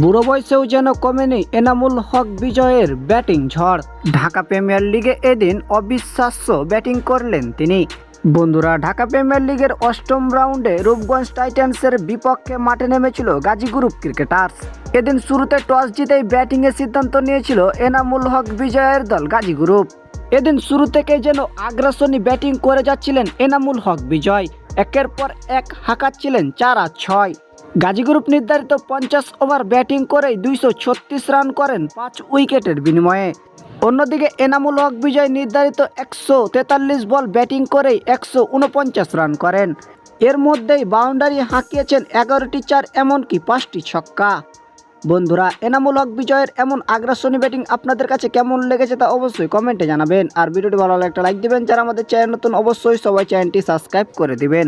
বুড়ো বয়সেও যেন কমেনি এনামুল হক বিজয়ের ব্যাটিং ঝড়। ঢাকা প্রিমিয়ার লিগে এদিন অবিশ্বাস্য ব্যাটিং করলেন তিনি। বন্ধুরা, ঢাকা প্রিমিয়ার লিগের অষ্টম রাউন্ডে রূপগঞ্জ টাইটান্সের বিপক্ষে মাঠে নেমেছিল গাজী গ্রুপ ক্রিকেটার্স। এদিন শুরুতে টস জিতেই ব্যাটিংয়ের সিদ্ধান্ত নিয়েছিল এনামুল হক বিজয়ের দল গাজী গ্রুপ এদিন শুরু থেকে যেন আগ্রাসনী ব্যাটিং করে যাচ্ছিলেন এনামুল হক বিজয়। একের পর এক হাঁকাচ্ছিলেন চার আর ছয়। গাজী গ্রুপ নির্ধারিত পঞ্চাশ ওভার ব্যাটিং করেই দুইশো ছত্রিশ রান করেন পাঁচ উইকেটের বিনিময়ে। অন্যদিকে এনামুল হক বিজয় নির্ধারিত একশো তেতাল্লিশ বল ব্যাটিং করেই একশো উনপঞ্চাশ রান করেন। এর মধ্যেই বাউন্ডারি হাঁকিয়েছেন এগারোটি চার এমনকি পাঁচটি ছক্কা। বন্ধুরা, এনামুল হক বিজয়ের এমন আগ্রাসনী ব্যাটিং আপনাদের কাছে কেমন লেগেছে তা অবশ্যই কমেন্টে জানাবেন। আর ভিডিওটি ভালো লাগলে একটা লাইক দিবেন। যারা আমাদের চ্যানেল নতুন, অবশ্যই সবাই চ্যানেলটি সাবস্ক্রাইব করে দিবেন।